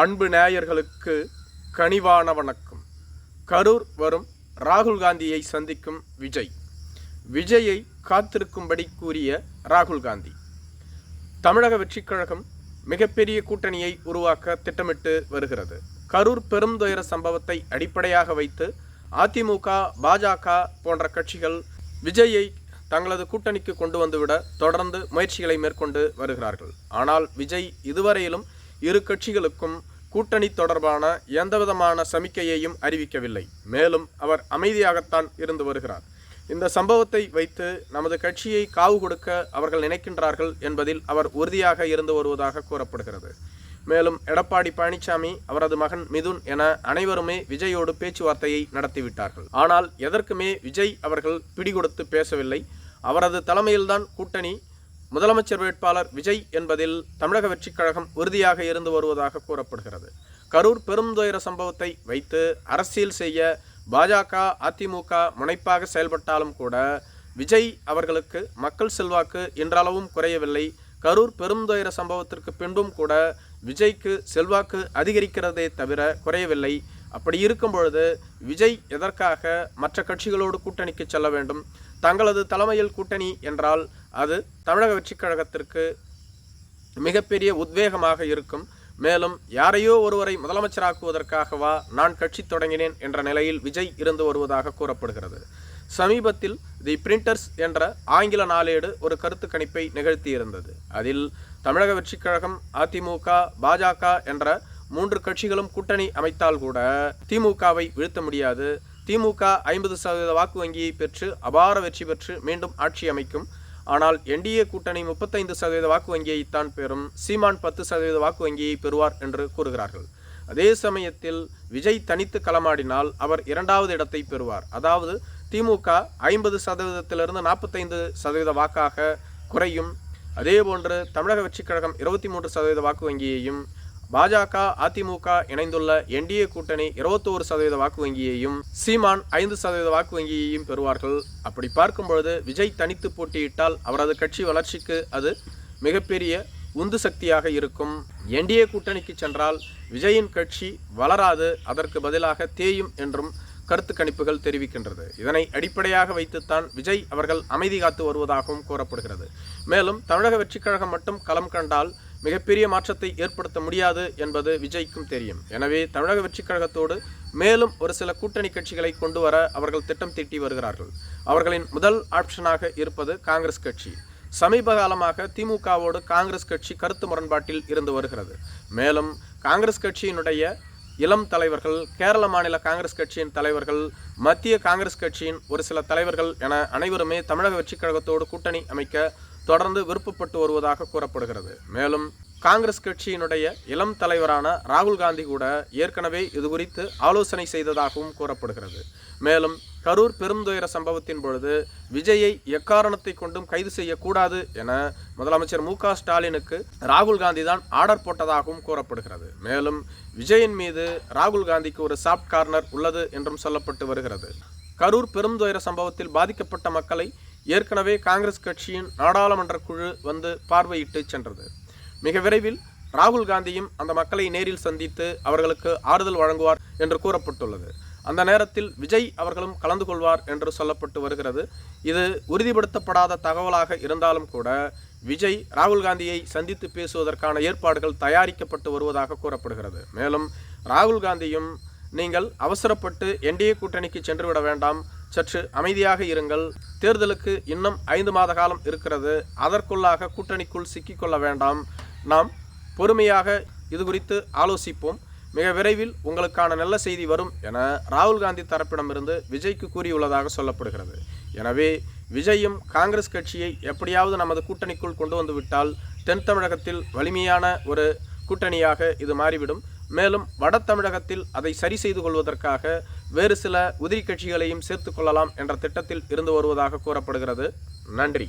அன்பு நேயர்களுக்கு கனிவான வணக்கம். கரூர் வரும் ராகுல் காந்தியை சந்திக்கும் விஜய். விஜயை காத்திருக்கும்படி கூறிய ராகுல் காந்தி தமிழக வெற்றிக் கழகம் மிகப்பெரிய கூட்டணியை உருவாக்க திட்டமிட்டு வருகிறது. கரூர் பெருந்துயர சம்பவத்தை அடிப்படையாக வைத்து அதிமுக பாஜக போன்ற கட்சிகள் விஜயை தங்களது கூட்டணிக்கு கொண்டு வந்துவிட தொடர்ந்து முயற்சிகளை மேற்கொண்டு வருகிறார்கள். ஆனால் விஜய் இதுவரையிலும் இரு கட்சிகளுக்கும் கூட்டணி தொடர்பான எந்தவிதமான சமிக்கையையும் அறிவிக்கவில்லை. மேலும் அவர் அமைதியாகத்தான் இருந்து வருகிறார். இந்த சம்பவத்தை வைத்து நமது கட்சியை காவு கொடுக்க அவர்கள் நினைக்கின்றார்கள் என்பதில் அவர் உறுதியாக இருந்து வருவதாக கூறப்படுகிறது. மேலும் எடப்பாடி பழனிசாமி அவரது மகன் மிதுன் என அனைவருமே விஜயோடு பேச்சுவார்த்தையை நடத்திவிட்டார்கள். ஆனால் எதற்குமே விஜய் அவர்கள் பிடிகொடுத்து பேசவில்லை. அவரது தலைமையில்தான் கூட்டணி முதலமைச்சர் வேட்பாளர் விஜய் என்பதில் தமிழக வெற்றிக் கழகம் உறுதியாக இருந்து வருவதாக கூறப்படுகிறது. கரூர் பெருந்துயர சம்பவத்தை வைத்து அரசியல் செய்ய பாஜக அதிமுக முனைப்பாக செயல்பட்டாலும் கூட விஜய் அவர்களுக்கு மக்கள் செல்வாக்கு இன்றளவும் குறையவில்லை. கரூர் பெருந்துயர சம்பவத்திற்கு பின்பும் கூட விஜய்க்கு செல்வாக்கு அதிகரிக்கிறதே தவிர குறையவில்லை. அப்படி இருக்கும் பொழுது விஜய் எதற்காக மற்ற கட்சிகளோடு கூட்டணிக்கு செல்ல வேண்டும்? தங்களது தலைமையில் கூட்டணி என்றால் அது தமிழக வெற்றிக் கழகத்திற்கு மிகப்பெரிய உத்வேகமாக இருக்கும். மேலும் யாரையோ ஒருவரை முதலமைச்சராக்குவதற்காகவா நான் கட்சி தொடங்கினேன் என்ற நிலையில் விஜய் இருந்து வருவதாக கூறப்படுகிறது. சமீபத்தில் தி பிரிண்டர்ஸ் என்ற ஆங்கில நாளேடு ஒரு கருத்து கணிப்பை நிகழ்த்தியிருந்தது. அதில் தமிழக வெற்றிக் கழகம் அதிமுக பாஜக என்ற மூன்று கட்சிகளும் கூட்டணி அமைத்தால் கூட திமுகவை வீழ்த்த முடியாது. திமுக ஐம்பது சதவீத வாக்கு வங்கியை பெற்று அபார வெற்றி பெற்று மீண்டும் ஆட்சி அமைக்கும். ஆனால் என்டிஏ கூட்டணி முப்பத்தைந்து சதவீத வாக்கு வங்கியைத்தான் பெறும். சீமான் பத்து சதவீத வாக்கு வங்கியை பெறுவார் என்று கூறுகிறார்கள். அதே சமயத்தில் விஜய் தனித்து களமாடினால் அவர் இரண்டாவது இடத்தை பெறுவார். அதாவது திமுக ஐம்பது சதவீதத்திலிருந்து நாற்பத்தைந்து சதவீத வாக்காக குறையும். அதேபோன்று தமிழக வெற்றிக் கழகம் இருபத்தி மூன்று சதவீத வாக்கு வங்கியையும் பாஜக அதிமுக இணைந்துள்ள என்டிஏ கூட்டணி இருபத்தோரு சதவீத வாக்கு வங்கியையும் சீமான் ஐந்து சதவீத வாக்கு வங்கியையும் பெறுவார்கள். அப்படி பார்க்கும் பொழுது விஜய் தனித்து போட்டியிட்டால் அவரது கட்சி வளர்ச்சிக்கு அது மிகப்பெரிய உந்து சக்தியாக இருக்கும். என்டிஏ கூட்டணிக்கு சென்றால் விஜயின் கட்சி வளராது அதற்கு பதிலாக தேயும் என்றும் கருத்து கணிப்புகள் தெரிவிக்கின்றது. இதனை அடிப்படையாக வைத்துத்தான் விஜய் அவர்கள் அமைதி காத்து வருவதாகவும் கூறப்படுகிறது. மேலும் தமிழக வெற்றிக் கழகம் மட்டும் களம் கண்டால் மிகப்பெரிய மாற்றத்தை ஏற்படுத்த முடியாது என்பது விஜய்க்கும் தெரியும். எனவே தமிழக வெற்றிக் கழகத்தோடு மேலும் ஒரு சில கூட்டணி கட்சிகளை கொண்டு வர அவர்கள் திட்டம் தீட்டி வருகிறார்கள். அவர்களின் முதல் ஆப்ஷனாக இருப்பது காங்கிரஸ் கட்சி. சமீப காலமாக திமுகவோடு காங்கிரஸ் கட்சி கருத்து முரண்பாட்டில் இருந்து வருகிறது. மேலும் காங்கிரஸ் கட்சியினுடைய இளம் தலைவர்கள் கேரள மாநில காங்கிரஸ் கட்சியின் தலைவர்கள் மத்திய காங்கிரஸ் கட்சியின் ஒரு சில தலைவர்கள் என அனைவருமே தமிழக வெற்றிக் கழகத்தோடு கூட்டணி அமைக்க தொடர்ந்து விருப்பப்பட்டு வருவதாக கூறப்படுகிறது. மேலும் காங்கிரஸ் கட்சியினுடைய இளம் தலைவரான ராகுல் காந்தி கூட ஏற்கனவே இது குறித்து ஆலோசனை செய்ததாகவும் கூறப்படுகிறது. மேலும் கரூர் பெருந்துயர சம்பவத்தின் பொழுது விஜயை எக்காரணத்தை கொண்டும் கைது செய்யக்கூடாது என முதலமைச்சர் மு ஸ்டாலினுக்கு ராகுல் காந்தி தான் ஆர்டர் போட்டதாகவும் கூறப்படுகிறது. மேலும் விஜயின் மீது ராகுல் காந்திக்கு ஒரு சாப்ட் கார்னர் உள்ளது என்றும் சொல்லப்பட்டு வருகிறது. கரூர் பெருந்துயர சம்பவத்தில் பாதிக்கப்பட்ட மக்களை ஏற்கனவே காங்கிரஸ் கட்சியின் நாடாளுமன்ற குழு வந்து பார்வையிட்டு சென்றது. மிக விரைவில் ராகுல் காந்தியும் அந்த மக்களை நேரில் சந்தித்து அவர்களுக்கு ஆறுதல் வழங்குவார் என்று கூறப்பட்டுள்ளது. அந்த நேரத்தில் விஜய் அவர்களும் கலந்து கொள்வார் என்று சொல்லப்பட்டு வருகிறது. இது உறுதிப்படுத்தப்படாத தகவலாக இருந்தாலும் கூட விஜய் ராகுல் காந்தியை சந்தித்து பேசுவதற்கான ஏற்பாடுகள் தயாரிக்கப்பட்டு வருவதாக கூறப்படுகிறது. மேலும் ராகுல் காந்தியும் நீங்கள் அவசரப்பட்டு என்டிஏ கூட்டணிக்கு சென்று விட வேண்டாம். சற்று அமைதியாக இருங்கள். தேர்தலுக்கு இன்னும் ஐந்து மாத காலம் இருக்கிறது. அதற்குள்ளாக கூட்டணிக்குள் சிக்கிக்கொள்ள வேண்டாம். நாம் பொறுமையாக இது குறித்து ஆலோசிப்போம். மிக விரைவில் உங்களுக்கான நல்ல செய்தி வரும் என ராகுல் காந்தி தரப்பிடமிருந்து விஜய்க்கு கூறியுள்ளதாக சொல்லப்படுகிறது. எனவே விஜயும் காங்கிரஸ் கட்சியை எப்படியாவது நமது கூட்டணிக்குள் கொண்டு வந்துவிட்டால் தென் தமிழகத்தில் வலிமையான ஒரு கூட்டணியாக இது மாறிவிடும். மேலும் வட தமிழகத்தில் அதை சரி செய்து கொள்வதற்காக வேறு சில உதிரி கட்சிகளையும் சேர்த்து கொள்ளலாம் என்ற திட்டத்தில் இருந்து வருவதாக கூறப்படுகிறது. நன்றி.